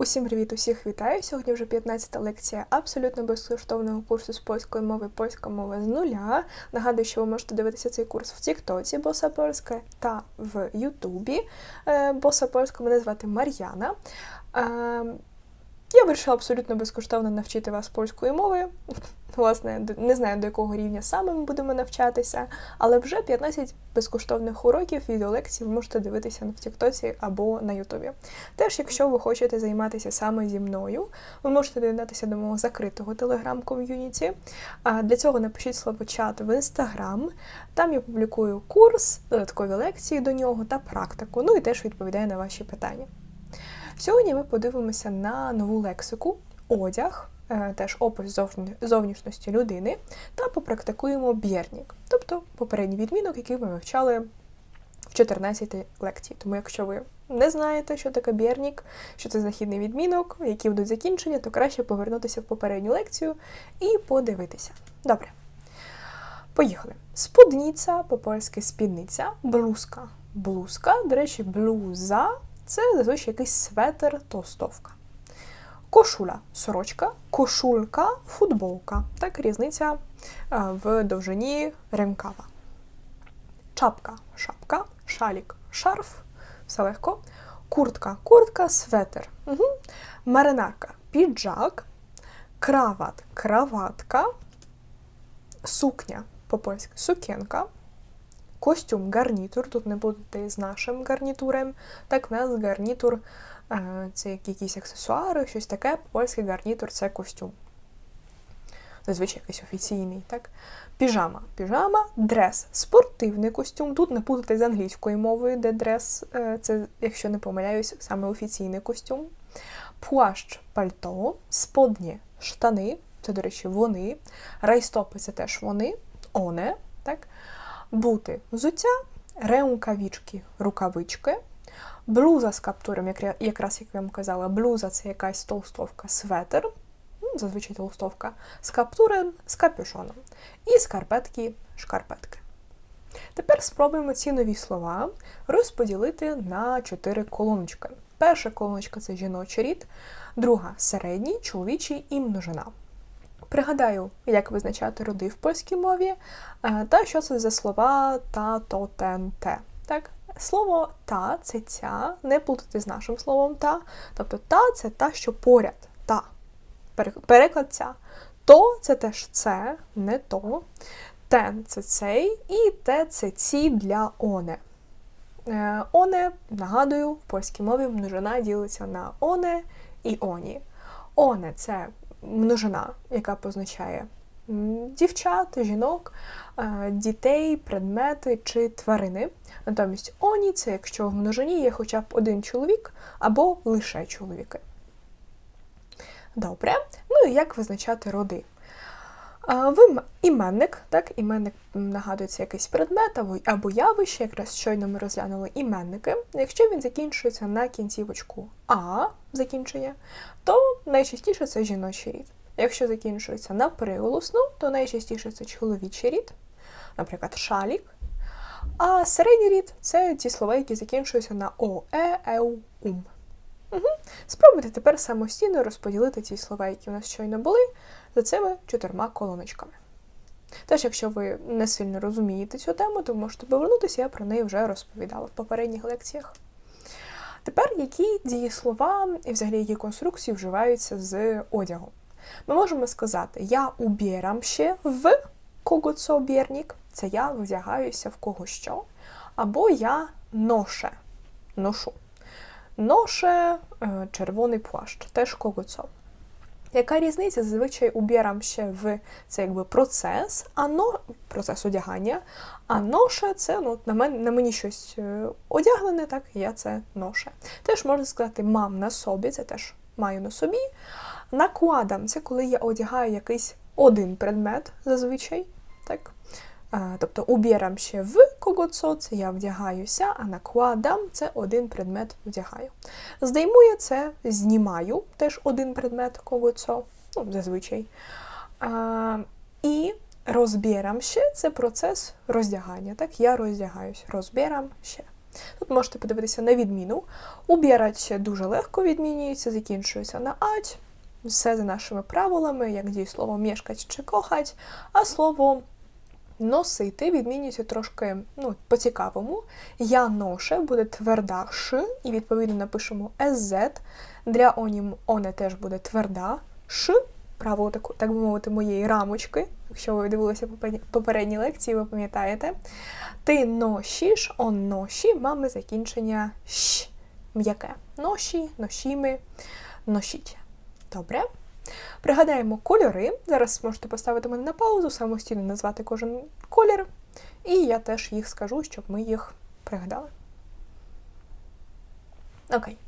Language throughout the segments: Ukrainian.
Усім привіт, усіх вітаю! Сьогодні вже 15-та лекція абсолютно безкоштовного курсу з польської мови польська мова з нуля. Нагадую, що ви можете дивитися цей курс в Тіктоці Боса Польська та в Ютубі. Е, Боса Польська мене звати Мар'яна. Я вирішила абсолютно безкоштовно навчити вас польської мови. Власне, не знаю до якого рівня саме ми будемо навчатися, але вже 15 безкоштовних уроків відеолекцій ви можете дивитися в Тіктоці або на Ютубі. Теж, якщо ви хочете займатися саме зі мною, ви можете доєднатися до мого закритого телеграм-ком'юніті. Для цього напишіть слово чат в інстаграм. Там я публікую курс, додаткові лекції до нього та практику. Ну і теж відповідаю на ваші питання. Сьогодні ми подивимося на нову лексику, одяг, е, теж опис зовнішності людини, та попрактикуємо бєрнік, тобто попередній відмінок, який ми вивчали в 14 лекції. Тому якщо ви не знаєте, що таке бєрнік, що це знахідний відмінок, які будуть закінчення, то краще повернутися в попередню лекцію і подивитися. Добре. Поїхали. Спудниця, по-польськи спідниця, блузка. Блузка, до речі, блуза це зазвичай якийсь светр, толстовка. Кошуля сорочка, кошулька, футболка. Так, різниця е, в довжині ремкава. Чапка, шапка, шалік, шарф, все легко. Куртка, куртка, светр. Угу. Маринарка, піджак, крават, краватка, сукня, по-польськи сукенка, костюм, гарнітур. Тут не будете з нашим гарнітурем. Так, в нас гарнітур е, це якісь аксесуари, щось таке. По-польськи гарнітур це костюм. Зазвичай якийсь офіційний, так? Піжама. Піжама, дрес, спортивний костюм. Тут не путати з англійською мовою, де дрес, е, це, якщо не помиляюсь, саме офіційний костюм. Плащ, пальто, сподні, штани, це, до речі, вони. Райстопи це теж вони, оне? Бути взуття, ремкавічки, рукавички, блуза з каптуром, якраз як я вам казала, блуза це якась толстовка, светр, ну, зазвичай толстовка, з каптурем, з капюшоном. І скарпетки, шкарпетки. Тепер спробуємо ці нові слова розподілити на чотири колоночки. Перша колоночка це жіночий рід, друга середній, чоловічий і множина. Пригадаю, як визначати роди в польській мові, е, та що це за слова та, то, тен, те. Так? Слово та це ця, не плутати з нашим словом та. Тобто та це та, що поряд. Та. Переклад ця. То це теж це, не то. Тен це цей, і те це ці для оне. Е, Оне, нагадую, в польській мові множина ділиться на оне і оні. Оне це множина, яка позначає дівчат, жінок, е, дітей, предмети чи тварини. Натомість оні це якщо в множині є хоча б один чоловік або лише чоловіки. Добре. Ну і як визначати роди? Ви іменник, так, іменник нагадується якийсь предмет або явище, якраз щойно ми розглянули іменники. Якщо він закінчується на кінцівочку А закінчення, то найчастіше це жіночий рід. Якщо закінчується на приголосну, то найчастіше це чоловічий рід, наприклад, шалік. А середній рід це ті слова, які закінчуються на о, е, еу, ум. Угу. Спробуйте тепер самостійно розподілити ті слова, які у нас щойно були, за цими чотирма колоночками. Теж, якщо ви не сильно розумієте цю тему, то можете повернутися, я про неї вже розповідала в попередніх лекціях. Тепер які дієслова і взагалі які конструкції вживаються з одягом? Ми можемо сказати Я убірам ще в кого це це я вдягаюся в кого що, або я ноше, ношу. Ноше е, червоний плащ, теж кого це. Яка різниця? Зазвичай убірам ще в це якби процес, а но, процес одягання, а ноша це ну, на, мен, на мені щось е, одягнене, так, я це ноше. Теж можна сказати мам на собі, це теж маю на собі. Накладам це коли я одягаю якийсь один предмет зазвичай. так. Тобто убірам ще в когоцо, це я вдягаюся, а накладам це один предмет вдягаю. Здеймує це знімаю, теж один предмет когоцо, ну, зазвичай. А, і розбірам ще це процес роздягання. Так, я роздягаюсь, розбірам ще. Тут можете подивитися на відміну. Убірать дуже легко відмінюється, закінчується на ать. Все за нашими правилами, як дієслово мешкать чи кохать, а слово носити відмінюється трошки ну, по-цікавому. Я ноше буде тверда ш, і відповідно напишемо sz. Для онім оне теж буде тверда ш, правило так, так би мовити, моєї рамочки. Якщо ви дивилися попередні лекції, ви пам'ятаєте. Ти ношіш, он ноші, мами закінчення щ. М'яке. Ноші, ношіми, ношіть. Добре. Пригадаємо кольори. Зараз можете поставити мене на паузу, самостійно назвати кожен колір. І я теж їх скажу, щоб ми їх пригадали. Окей.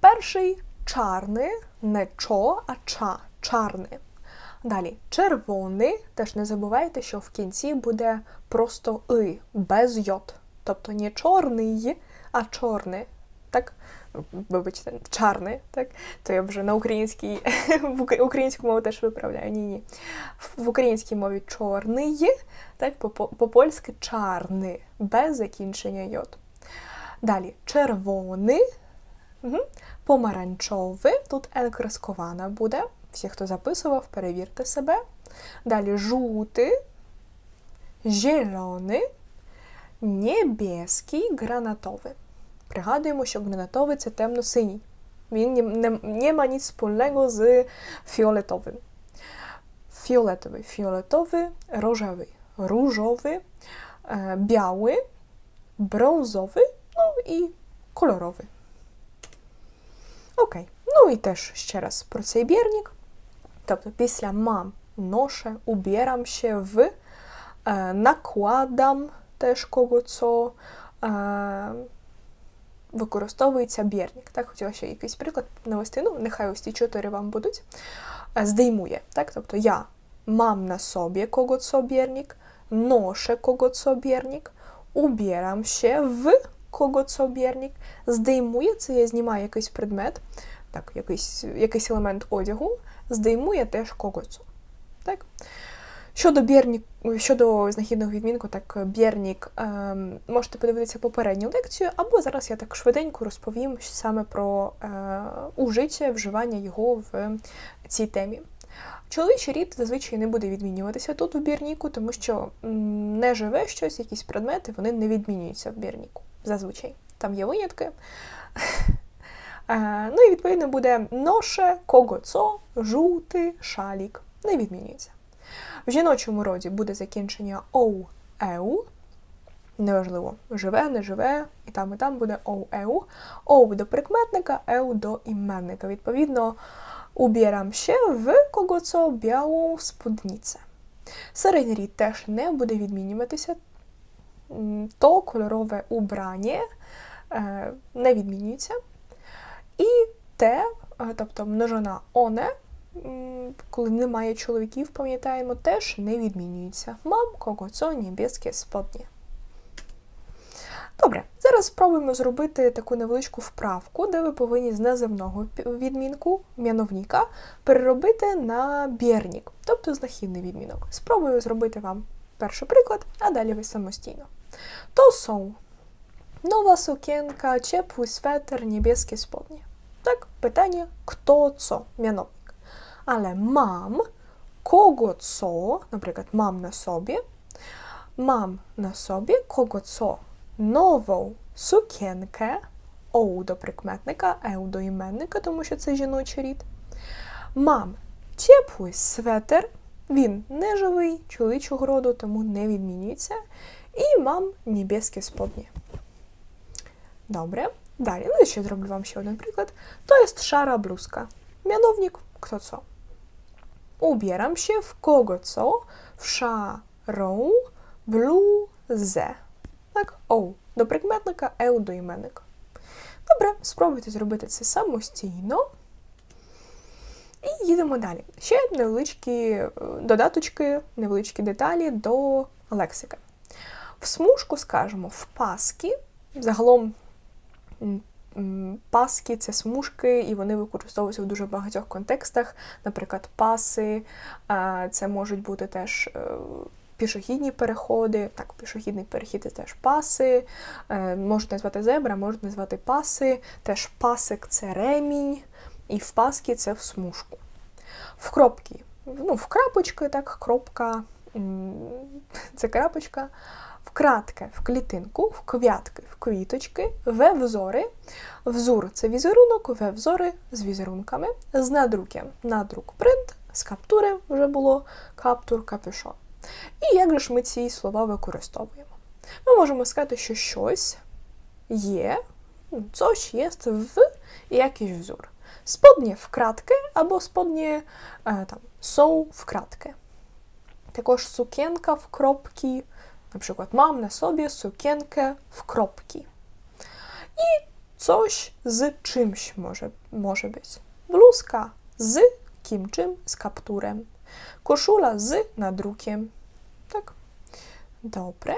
Перший чарний, не чо, а ча. Чарний. Далі червоний. Теж не забувайте, що в кінці буде просто и, без йод. Тобто не чорний, а чорний. Так? Вибачте, чарний, так? То я вже на українській в українську мову теж виправляю. Ні, ні. В українській мові чорний, так, по- по- по-польськи чарний, без закінчення йод. Далі червоний, угу. помаранчовий, тут енка буде. Всі, хто записував, перевірте себе. Далі жовтий, зелений, небеський, гранатовий. Пригадуємо, що гранатовий це темно-синій. Він не, не, не ma nic wspólnego z fioletowym. Fioletowy, fioletowy, różowy, różowy, e, biały, brązowy, no i kolorowy. Окей. Ну і теж ще раз про цей бірник. Тобто після мам ноszę, ubieram się w, e, nakładam теж кого-co, е, використовується бірник. Так, хотіла ще якийсь приклад навести. Ну, нехай ось ці чотири вам будуть. Е, Здіймує. Так? Тобто я мам на собі кого-co бірник, ноszę кого-co бірник, ubieram się w кого-co бірник, це я знімаю якийсь предмет, так, якийсь, якийсь елемент одягу, здіймує теж кого-co. Так? Щодо бірнік, щодо знахідного відмінку, так бірнік, ем, можете подивитися попередню лекцію, або зараз я так швиденько розповім саме про е, ужиття, вживання його в цій темі. Чоловічий рід зазвичай не буде відмінюватися тут в бірніку, тому що не живе щось, якісь предмети, вони не відмінюються в бірніку. Зазвичай. Там є винятки. Е, ну і відповідно буде ноше, кого-цо, жути, шалік. Не відмінюється. В жіночому роді буде закінчення оу, еу. Неважливо, живе, не живе, і там, і там буде оу, еу. Оу до прикметника, еу до іменника. Відповідно, убірам ще в кого-цо білу спудниця. Середній рід теж не буде відмінюватися. То кольорове убрання е, не відмінюється. І те, е, тобто множина оне, коли немає чоловіків, пам'ятаємо, теж не відмінюється. Мам, кого це небеске сподні. Добре, зараз спробуємо зробити таку невеличку вправку, де ви повинні з називного відмінку м'яновника переробити на бірнік, тобто знахідний відмінок. Спробую зробити вам перший приклад, а далі ви самостійно. То są nowa sukienka, ciepły sweter, niebieskie spodnie. Tak, pytanie, kto co, mianownik. Mam, kogo co, na przykład mam na sobie, mam na sobie kogo co, nową sukienkę, оу до прикметника, еу до іменника, тому що це жіночий рід. Мам теплий светер, він не живий, чоловічого роду, тому не відмінюється. І мам небескі spodnie. Добре. Далі, ну і ще зроблю вам ще один приклад. To jest szara bluzka. Mianownik kto co. Ubieram się w kogo co, w szarą bluzę. Так, оу до прикметника, еу до іменника. Добре, спробуйте зробити це самостійно. І їдемо далі. Ще невеличкі додаточки, невеличкі деталі до лексики. В смужку скажемо в паски. Загалом паски це смужки, і вони використовуються в дуже багатьох контекстах. Наприклад, паси, це можуть бути теж е, пішохідні переходи. Так, пішохідний перехід це теж паси, е, можуть назвати зебра, можуть назвати паси, теж пасик це ремінь, і в паски це в смужку. В кропки, ну, в крапочки, так, кропка, це крапочка. Вкратке в клітинку, в квятки, в квіточки, в взори. Взур це візерунок, в взори з візерунками, з надруки. Надрук принт, з каптури вже було каптур, капюшон. І як же ж ми ці слова використовуємо? Ми можемо сказати, що щось є, coś є в якийсь взор. Spodnie вкратки або spodnie е, там, są вкратки. Також сукенка в кропки. Наприклад, мам на собі сукенkę в кропки. І coś з чимś може, може бути. Блузка з ким-чим, з каптурем. Кошула з надруkiem. Так. Добре.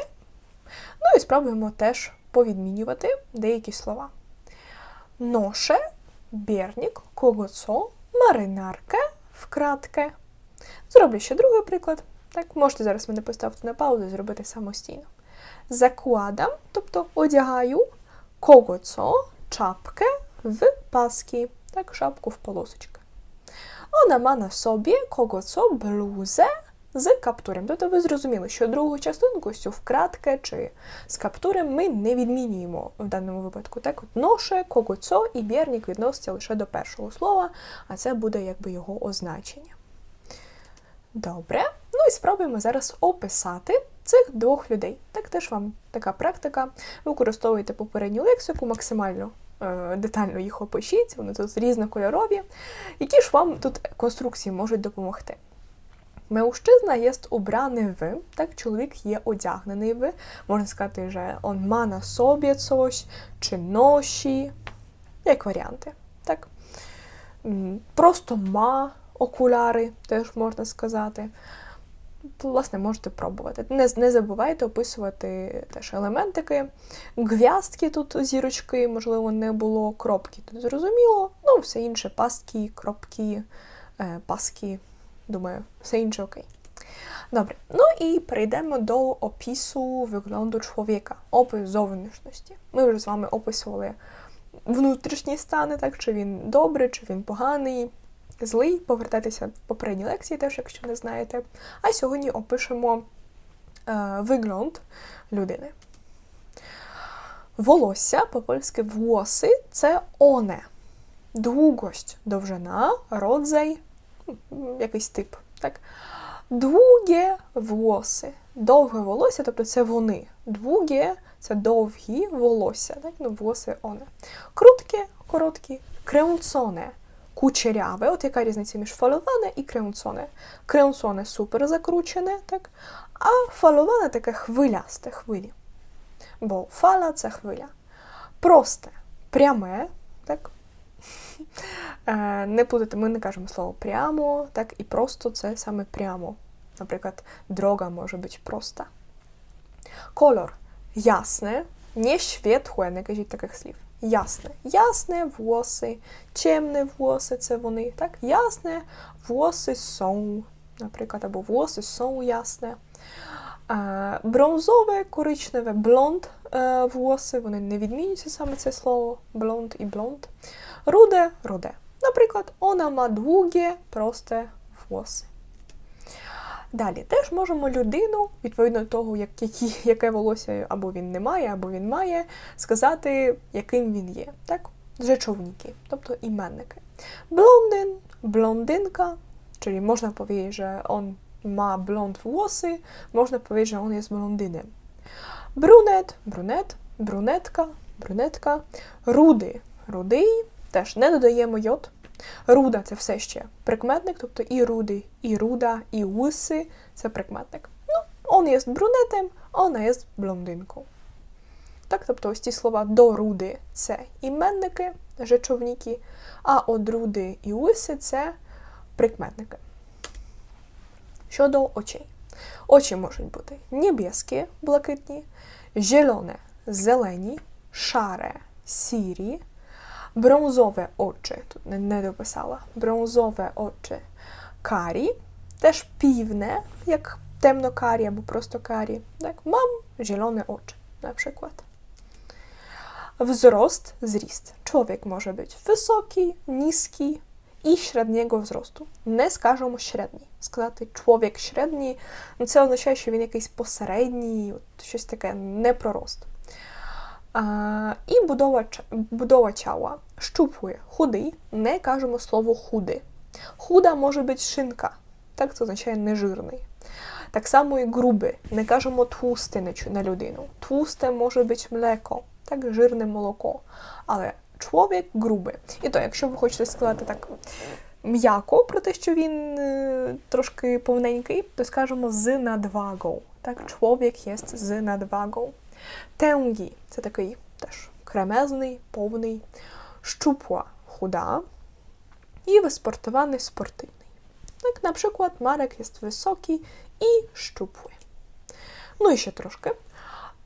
Ну і спробуємо теж повідмінювати деякі слова. Ноше, бірнік, когоцо, маринарка, вкратке. Зроблю ще другий приклад. Так, можете зараз мене поставити на паузу і зробити самостійно. Закладам, тобто одягаю когоцо, чапки в паски. Так, шапку в полосочки. Вона ма на собі когоцо блузе з каптурем. Тобто ви зрозуміли, що другу частинку цю вкратке чи з каптурем ми не відмінюємо в даному випадку. Так, от ноше, когоцо і бірнік відноситься лише до першого слова, а це буде якби його означення. Добре. Ну і спробуємо зараз описати цих двох людей. Так теж вам така практика. Використовуєте попередню лексику, максимально е, детально їх опишіть, вони тут різнокольорові. Які ж вам тут конструкції можуть допомогти? Меущизна є убраний в, так, чоловік є одягнений в. Можна сказати, що он ма на собі coś, чи ноші, як варіанти. Так? Просто ма окуляри, теж можна сказати. Власне, можете пробувати. Не не забувайте описувати теж елементики. Гв'яздки тут зірочки, можливо, не було, кропки тут зрозуміло. Ну, все інше пастки, кропки, е, паски. Думаю, все інше окей. Добре, ну і перейдемо до опису вигляду чоловіка, опис зовнішності. Ми вже з вами описували внутрішні стани, так, чи він добрий, чи він поганий злий, повертайтеся в попередні лекції, теж, якщо не знаєте. А сьогодні опишемо е, вигляд людини. Волосся, по-польськи вłosy – це оне. Długość – довжина, родзай, якийсь тип. Так? Długie włosy. Довге волосся, тобто це вони. Długie – це довгі волосся. Так? Ну, волоси оне. Крутке, короткі, крęcone – кучеряве. От яка різниця між фаловане і креунцоне? Креунцоне супер закручене, так? а фаловане таке хвилясте хвилі. Бо фала це хвиля. Просте, пряме, так? Е, не плутайте, ми не кажемо слово прямо, так, і просто це саме прямо. Наприклад, дрога може бути проста. Колор ясне, не świetłe, не кажіть таких слів ясне. Ясне włosy, ciemne włosy це вони. Так? Ясне włosy są, наприклад, або włosy są ясне. Бронзове, коричневе, блонд włosy, вони не відмінюються саме це слово, блонд і блонд. Руде, руде. Наприклад, вона ма długie, просте włosy. Далі теж можемо людину, відповідно до того, як, які, яке волосся або він не має, або він має, сказати, яким він є. Так? Rzeczowники, тобто іменники. Blondyn, blondynka, czyli można powiedzieć, że on ma blond włosy, można powiedzieć, że on jest blondynem. Brunet, brunet, brunetka, brunetka, rudy, rudий, теж не додаємо йод, Руда це все ще прикметник, тобто і руди, і руда, і уси це прикметник. Ну, он є брюнетом, вона є блондинкою. Так, тобто ось ті слова до руди це іменники, речовники, а от руди і уси це прикметники. Щодо очей. Очі можуть бути небескі, блакитні, зелене, зелені, шаре, сірі, Brązowe oczy, тут не, не дописала. Brązowe oczy. Карі, теж півне, як темно-карі або просто карі. Так, мам зелені очі, наприклад. Wzrost, зріст. Człowiek може бути високий, низький і середнього wzrostu. Не скажемо середній. Сказати чоловік середній, ну це означає, що він якийсь посередній, от щось таке, не про рост. А, І будова, будова чала. Щупує, худий, не кажемо слово худи. Худа може бути шинка, так це означає нежирний. Так само і груби, не кажемо тłusty на людину. Тłusте може бути млеко, так жирне молоко. Але чоловік грубий. І то, якщо ви хочете сказати так м'яко про те, що він е, трошки повненький, то скажемо з надвагою. Так, чоловік є з надвагою. Тенгі це такий теж кремезний, повний, щупла худа і wysportowany спортивний. Так, наприклад, Марek jest високий і щупły. Ну і ще трошки.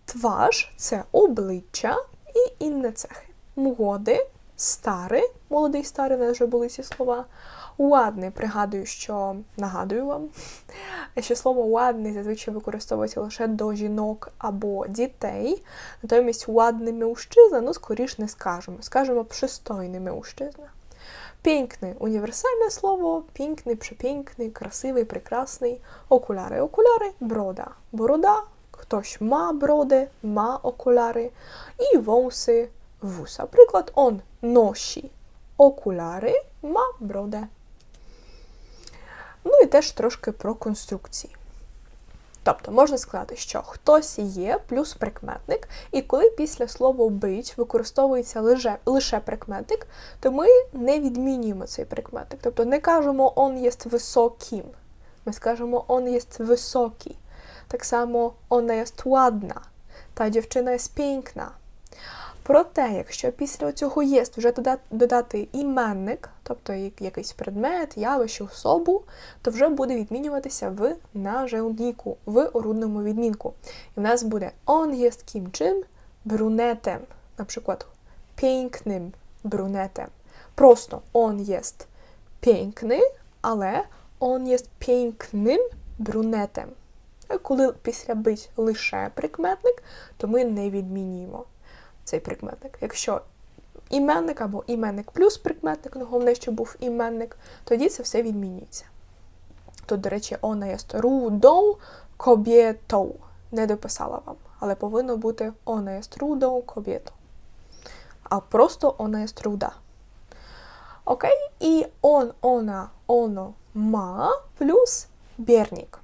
Тваж це обличчя і інні цехи. Млоди, старий, молодий старий, вже були ці слова. Ладний, пригадую, що нагадую вам, що слово ладний зазвичай використовується лише до жінок або дітей. Натомість ладний мужчина, ну, скоріш не скажемо. Скажемо пристойний мужчина. Piękny, uniwersalne słowo, piękny, przepiękny, красивий, прекрасний. Окуляри, окуляри, брода. Борода, хтось ма броди, ма окуляри. І wąsy, вуса. Приклад, он ноші окуляри, ма броде. Ну і теж трошки про конструкції. Тобто можна сказати, що хтось є плюс прикметник, і коли після слова бить використовується лише, лише прикметник, то ми не відмінюємо цей прикметник. Тобто не кажемо он є високим. Ми скажемо он є високий. Так само вона є ладна, та дівчина є пінкна. Проте, якщо після цього єст вже додати іменник, тобто якийсь предмет, явище, особу, то вже буде відмінюватися в нажелніку, в орудному відмінку. І в нас буде он єст ким чим брунетем, наприклад, пінкним брунетем. Просто он єст пінкний, але он єст пінкним брунетем. Коли після бить лише прикметник, то ми не відмінюємо цей прикметник. Якщо іменник або іменник плюс прикметник, ну головне, щоб був іменник, тоді це все відмінюється. Тут, до речі, вона є руdą kobietą. Не дописала вам, але повинно бути вона є руdą kobietą. А просто вона є руда. Окей? І он, она, оно, ма плюс бірнік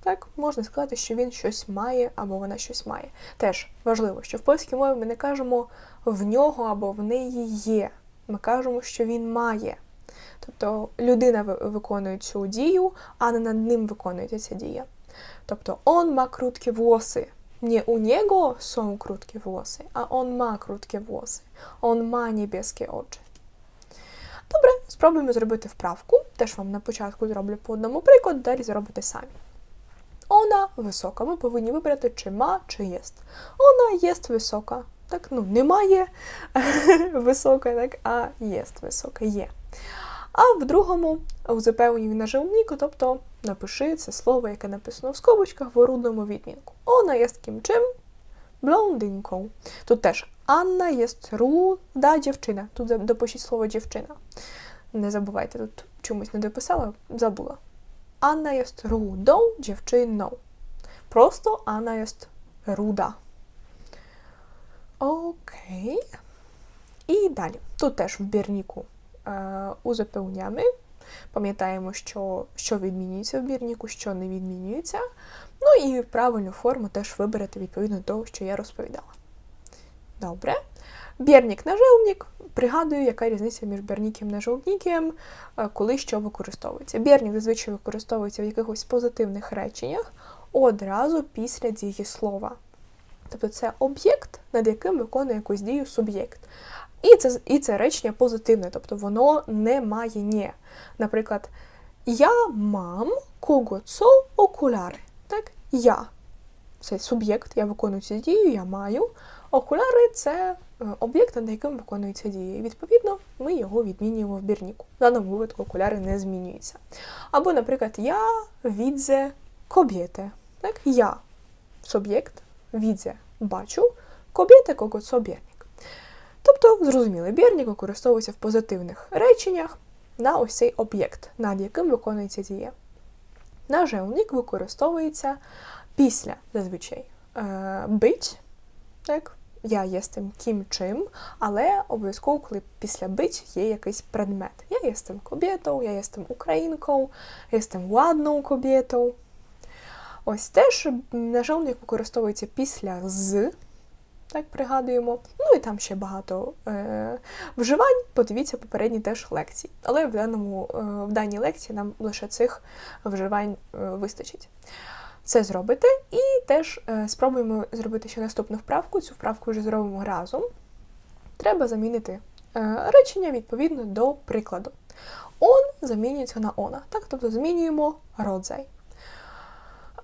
так можна сказати, що він щось має або вона щось має. Теж важливо, що в польській мові ми не кажемо в нього або в неї є. Ми кажемо, що він має. Тобто людина виконує цю дію, а не над ним виконується ця дія. Тобто он ма круткі волоси. Не у нього są krótkie włosy, a on ma krótkie włosy. On ma niebieskie oczy. Добре, спробуємо зробити вправку. Теж вам на початку зроблю по одному прикладу, далі зробите самі. Ona висока. Ми повинні вибрати, чи ма, чи єст. Вона єст висока. Так, ну, немає висока, так, а єст висока, є. А в другому у запевненні на живніку, тобто напиши це слово, яке написано в скобочках в орудному відмінку. Вона є ким чим? Блондинкою. Тут теж Анна є руда дівчина. Тут допишіть слово дівчина. Не забувайте, тут чомусь не дописала, забула. Anna jest rudą dziewczyną. Просто Anna jest ruda. Окей. І далі. Тут теж в бірніку е, узаповнями. Пам'ятаємо, що що відмінюється в бірніку, що не відмінюється. Ну і правильну форму теж виберете відповідно до того, що я розповідала. Добре. Бірнік наживник Пригадую, яка різниця між бірніком і нажовніком, е, коли що використовується. Бірнік зазвичай використовується в якихось позитивних реченнях одразу після дієслова. Тобто це об'єкт, над яким виконує якусь дію суб'єкт. І це і це речення позитивне, тобто воно не має «не». Наприклад, я мам когоцо окуляри. Так? Я. Це суб'єкт, я виконую цю дію, я маю. Окуляри це е, об'єкт, над яким виконується дія. І відповідно, ми його відмінюємо в бірніку. В даному випадку окуляри не змінюються. Або, наприклад, я відзе kobietę. Так? Я суб'єкт, widzę, бачу, kobietę когось об'єктник. Тобто, зрозуміло, бірник використовується в позитивних реченнях на ось цей об'єкт, над яким виконується дія. Наживник використовується після зазвичай е, бить, так? Я єстем ким чим, але обов'язково, коли після бить є якийсь предмет. Я єстем кобєтою, я єстем українкою, я ладною кобєтою. Ось теж наживник використовується після з, так пригадуємо. Ну і там ще багато е, вживань, подивіться попередні теж лекції. Але в, даному, е, в даній лекції нам лише цих вживань е, вистачить. Це зробите, і теж е, спробуємо зробити ще наступну вправку. Цю вправку вже зробимо разом. Треба замінити е, речення відповідно до прикладу. Он замінюється на она. Так? Тобто змінюємо родзай.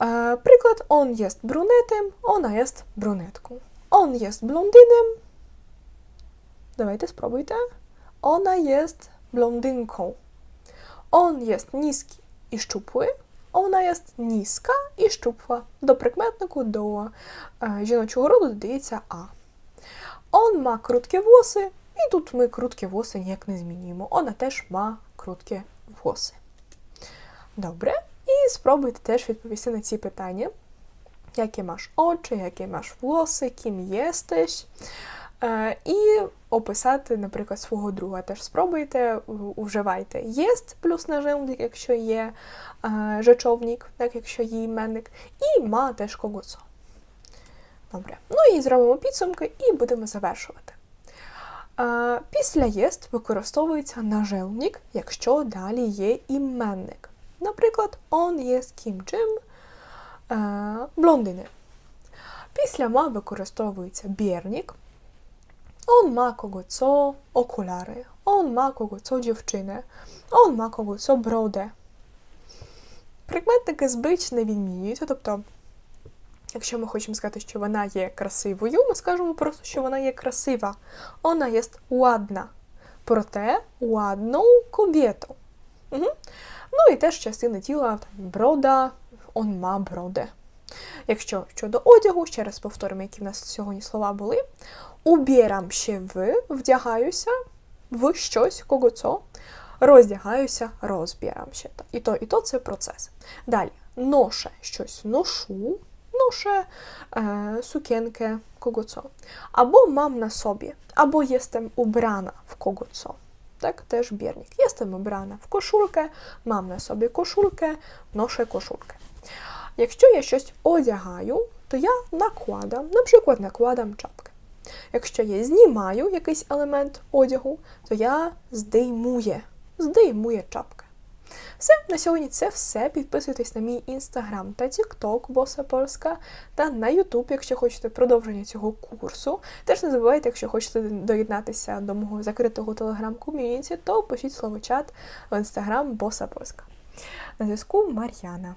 Е, приклад он jest брюнетем, ona jest brunetką. On jest blondynem. Давайте спробуйте. Ona jest blondynką. On jest niski i szczupły. Ona jest niska і щупла. До прикметнику, до е, жіночого роду додається А. Он ма круткі воси, і тут ми круткі воси ніяк не змінюємо. Вона теж ма круткі воси. Добре. І спробуйте теж відповісти на ці питання. Jakie masz oczy, jakie masz włosy, kim jesteś. І описати, наприклад, свого друга. Теж спробуйте, вживайте єст плюс наживник, якщо є е, rzeczowник, так, якщо є іменник, і ма теж когоцо. Добре. Ну і зробимо підсумки і будемо завершувати. Е, Після єст використовується наживник, якщо далі є іменник. Наприклад, он є з ким чим е, блондини. Після ма використовується бірник. On ma kogo co okulary. On ma kogo co dziewczynę. On ma kogo co brodę. Прикметники збич не відмінюються, тобто, якщо ми хочемо сказати, що вона є красивою, ми скажемо просто, що вона є красива. Вона є ładna. Проте ładną kobietą. Угу. Ну і теж частина тіла, там, брода, он ма броде. Якщо щодо одягу, ще раз повторимо, які в нас сьогодні слова були. Убірам ще в, вдягаюся в щось, кого це. Роздягаюся, розбірам ще. І то, і то це процес. Далі, ноше щось ношу, ноше е, сукенки, кого це. Або мам на собі, або єстем убрана в кого це. Так, теж бірник. Єстем убрана в кошульки, мам на собі кошульки, ноше кошульки. Якщо я щось одягаю, то я накладам, наприклад, накладам чапки. Якщо я знімаю якийсь елемент одягу, то я здеймує, здеймує чапки. Все, на сьогодні це все. Підписуйтесь на мій інстаграм та тікток Боса Польська та на Ютуб, якщо хочете продовження цього курсу. Теж не забувайте, якщо хочете доєднатися до мого закритого телеграм-ком'юніті, то пишіть слово чат в інстаграм Боса Польська. На зв'язку Мар'яна.